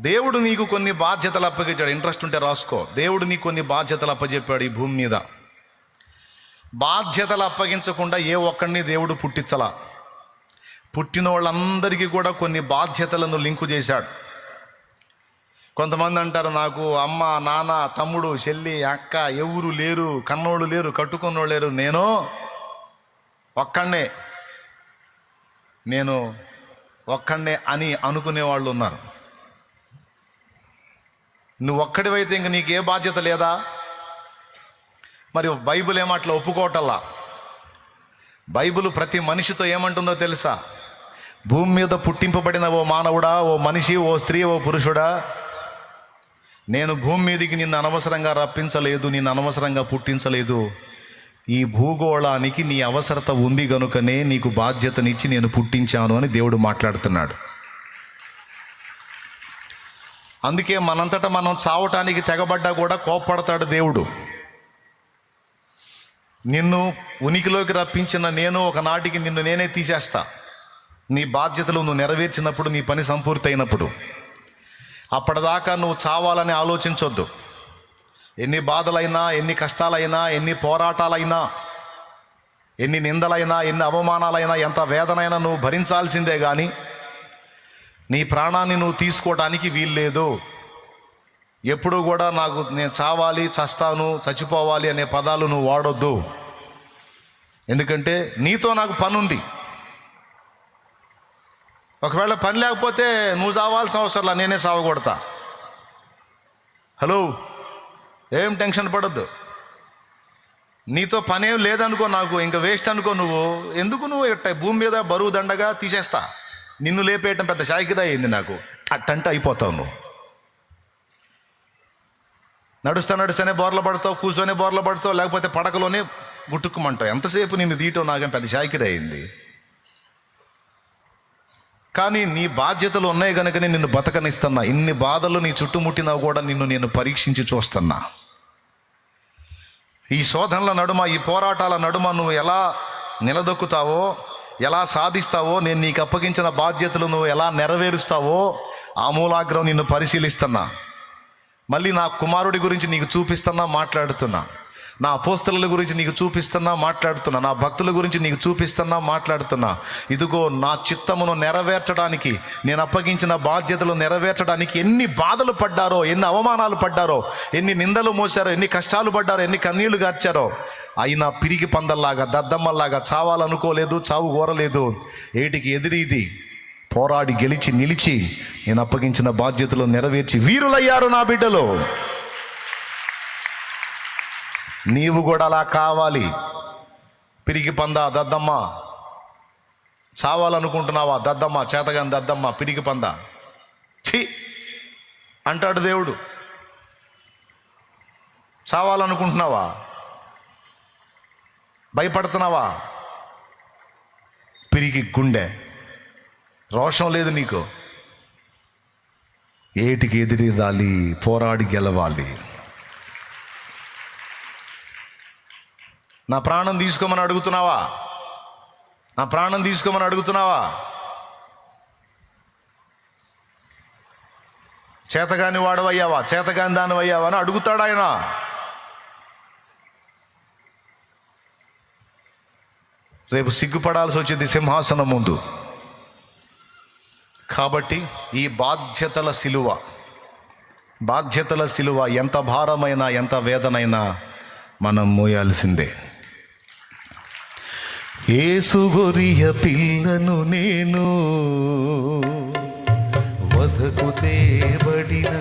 దేవుడు నీకు కొన్ని బాధ్యతలు అప్పగించాడు. ఇంట్రెస్ట్ ఉంటే రాసుకో. దేవుడు నీకు కొన్ని బాధ్యతలు అప్పచెప్పాడు ఈ భూమి మీద. బాధ్యతలు అప్పగించకుండా ఏ ఒక్కడిని దేవుడు పుట్టించలా. పుట్టిన వాళ్ళందరికీ కూడా కొన్ని బాధ్యతలను లింకు చేశాడు. కొంతమంది అంటారు నాకు అమ్మ నాన్న తమ్ముడు చెల్లి అక్క ఎవరు లేరు కన్నోళ్ళు లేరు కట్టుకున్నోళ్ళు లేరు. నేను ఒక్కడనే. నేను ఒక్కడనే అని అనుకునే వాళ్ళు ఉన్నారు. నువ్వు ఒక్కడివైతే ఇంక నీకు ఏ బాధ్యత లేదా? మరి బైబుల్ ఏమో అట్లా ఒప్పుకోవటల్లా బైబుల్ ప్రతి మనిషితో ఏమంటుందో తెలుసా? భూమి మీద పుట్టింపబడిన ఓ మానవుడా ఓ మనిషి ఓ స్త్రీ ఓ పురుషుడా నేను భూమి మీదకి నిన్ను అనవసరంగా రప్పించలేదు నిన్ను అనవసరంగా పుట్టించలేదు. ఈ భూగోళానికి నీ అవసరత ఉంది గనుకనే నీకు బాధ్యతనిచ్చి నేను పుట్టించాను అని దేవుడు మాట్లాడుతున్నాడు. అందుకే మనంతటా మనం చావటానికి తెగబడ్డా కూడా కోప్పడతాడు దేవుడు. నిన్ను ఉనికిలోకి రప్పించిన నేను ఒకనాటికి నిన్ను నేనే తీసేస్తా. నీ బాధ్యతలు నువ్వు నెరవేర్చినప్పుడు నీ పని సంపూర్తి అయినప్పుడు అప్పటిదాకా నువ్వు చావాలని ఆలోచించొద్దు. ఎన్ని బాధలైనా ఎన్ని కష్టాలైనా ఎన్ని పోరాటాలైనా ఎన్ని నిందలైనా ఎన్ని అవమానాలైనా ఎంత వేదనైనా నువ్వు భరించాల్సిందే కానీ నీ ప్రాణాన్ని నువ్వు తీసుకోవడానికి వీల్లేదు. ఎప్పుడు కూడా నాకు నేను చావాలి చస్తాను చచ్చిపోవాలి అనే పదాలు నువ్వు వాడొద్దు. ఎందుకంటే నీతో నాకు పని ఉంది ఒకవేళ పని లేకపోతే నువ్వు చావాల్సిన అవసరంలా నేనే సావగొడతా హలో? ఏం టెన్షన్ పడొద్దు. నీతో పనేం లేదనుకో నాకు ఇంకా వేస్ట్ అనుకో నువ్వు. ఎందుకు నువ్వు ఇట్ట భూమి మీద బరువు దండగా తీసేస్తా? నిన్ను లేపేయటం పెద్ద షాకిరా అయింది నాకు. అట్టంటే అయిపోతావు నువ్వు. నడుస్తా నడుస్తూనే బోర్ల పడతావు కూర్చొని బోర్ల పడతావు లేకపోతే పడకలోనే గుట్టుకుమంటావు. ఎంతసేపు నిన్ను తీయటం నాకేం పెద్ద షాకిరా అయింది? కానీ నీ బాధ్యతలు ఉన్నాయి కనుకనే నిన్ను బతకనిస్తున్నా. ఇన్ని బాధలు నీ చుట్టుముట్టినా కూడా నిన్ను నేను పరీక్షించి చూస్తున్నా. ఈ శోధనల నడుమ ఈ పోరాటాల నడుమ నువ్వు ఎలా నిలదొక్కుతావో ఎలా సాధిస్తావో నేను నీకు అప్పగించిన బాధ్యతలు నువ్వు ఎలా నెరవేరుస్తావో ఆమూలాగ్రం నిన్ను పరిశీలిస్తున్నా. మళ్ళీ నా కుమారుడి గురించి నీకు చూపిస్తున్నా మాట్లాడుతున్నా. నా అపోస్తల గురించి నీకు చూపిస్తున్నా మాట్లాడుతున్నా. నా భక్తుల గురించి నీకు చూపిస్తున్నా మాట్లాడుతున్నా. ఇదిగో నా చిత్తమును నెరవేర్చడానికి నేను అప్పగించిన బాధ్యతలు నెరవేర్చడానికి ఎన్ని బాధలు పడ్డారో ఎన్ని అవమానాలు పడ్డారో ఎన్ని నిందలు మోసారో ఎన్ని కష్టాలు పడ్డారో ఎన్ని కన్నీళ్ళు గార్చారో అయినా పిరిగి పందల్లాగా దద్దమ్మల్లాగా చావాలనుకోలేదు చావు కోరలేదు. ఏటికి ఎదిరిది పోరాడి గెలిచి నిలిచి నేను అప్పగించిన బాధ్యతలు నెరవేర్చి వీరులయ్యారు నా బిడ్డలో. నీవు కూడా అలా కావాలి. పిరికి పంద దద్దమ్మ. చావాలనుకుంటున్నావా? దద్దమ్మ చేతగాని దద్దమ్మ పిరికి పంద. ఛీ! అంటాడు దేవుడు. చావాలనుకుంటున్నావా? భయపడుతున్నావా? పిరికి గుండె. రోషం లేదు నీకు. ఏటికి ఎదిరిదాలి పోరాడి గెలవాలి. నా ప్రాణం తీసుకోమని అడుగుతున్నావా? నా ప్రాణం తీసుకోమని అడుగుతున్నావా? చేతగాని వాడవయ్యావా? చేతగాని దానివయ్యావా అని అడుగుతాడు ఆయన. రేపు సిగ్గుపడాల్సి వచ్చింది సింహాసనం ముందు. కాబట్టి ఈ బాధ్యతల సిలువ బాధ్యతల సిలువ ఎంత భారమైనా ఎంత వేదనైనా మనం మోయాల్సిందే. ఏసుగొరియ పిల్లను నేను వధకు తేబడిన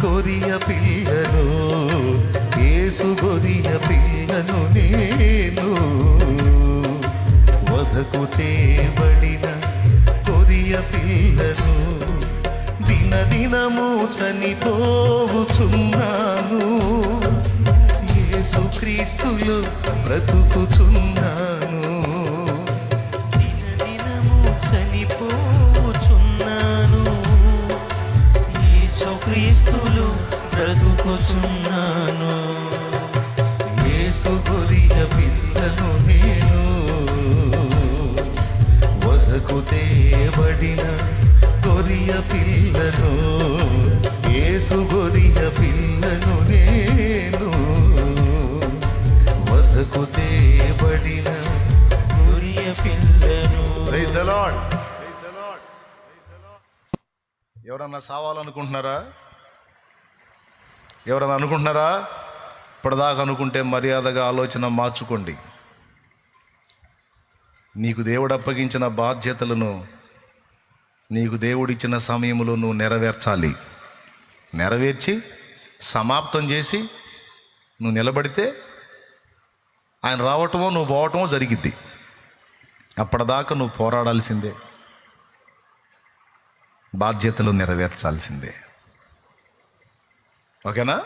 కొరియ పిల్లను ఏసుగొరియ పిల్లను నేను వధకు తేబడిన కొరియ పిల్లను దినదినము చనిపోవుచున్నాను. ఏసుక్రీస్తులు బ్రతుకుచున్నాను. క్రీస్తులు బ్రతుకుచున్నాను యేసు గొరియ పిల్లను నేను. వదకు తేబడిన గొరియ పిల్లను యేసు గొరియ ఎవరన్నా సావాలనుకుంటున్నారా? ఎవరన్నా అనుకుంటున్నారా? ఇప్పటిదాకా అనుకుంటే మర్యాదగా ఆలోచన మార్చుకోండి. నీకు దేవుడు అప్పగించిన బాధ్యతలను నీకు దేవుడిచ్చిన సమయంలో నువ్వు నెరవేర్చాలి. నెరవేర్చి సమాప్తం చేసి నువ్వు నిలబడితే ఆయన రావటమో నువ్వు పోవటమో జరిగిద్ది. అప్పటిదాకా నువ్వు పోరాడాల్సిందే. బాధ్యతలు నెరవేర్చాల్సిందే. ఓకేనా?